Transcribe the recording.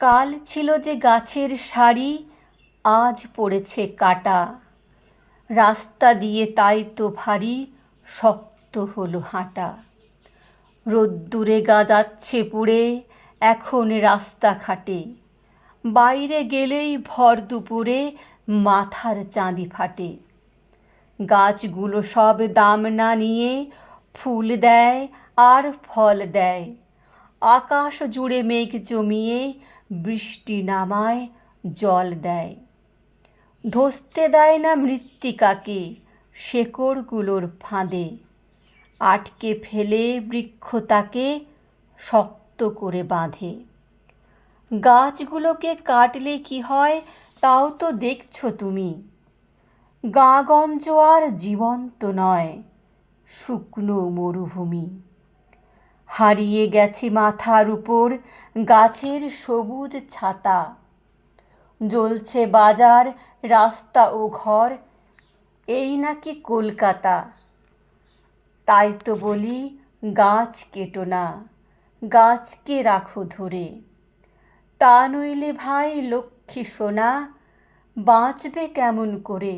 কাল ছিল যে গাছের সারি, আজ পড়েছে কাটা। রাস্তা দিয়ে তাই তো ভারী, শক্ত হলো হাঁটা। রোদ্দুরে গা যাচ্ছে পুড়ে, এখন রাস্তা খাটে বাইরে গেলেই ভর দুপুরে, মাথার চাঁদি ফাটে। গাছগুলো সব দাম না নিয়ে ফুল দেয় আর ফল দেয়। আকাশ জুড়ে মেঘ জমিয়ে বৃষ্টি নামায়, জল দেয়। ধসতে দেয় না মৃত্তিকাকে শেকড়গুলোর ফাঁদে। আটকে ফেলে বৃক্ষ তাকে শক্ত করে বাঁধে। গাছগুলোকে কাটলে কি হয়, তাও তো দেখছ তুমি। গাগঞ্জ আর জীবন্ত নয়, শুকনো মরুভূমি। হারিয়ে গেছে মাথার উপর, গাছের সবুজ ছাতা। জ্বলছে বাজার, রাস্তা ও ঘর, এই নাকি কলকাতা। তাই তো বলি গাছ কেটো না, গাছকে রাখো ধরে। তা নইলে ভাই লক্ষ্মী সোনা, বাঁচবে কেমন করে?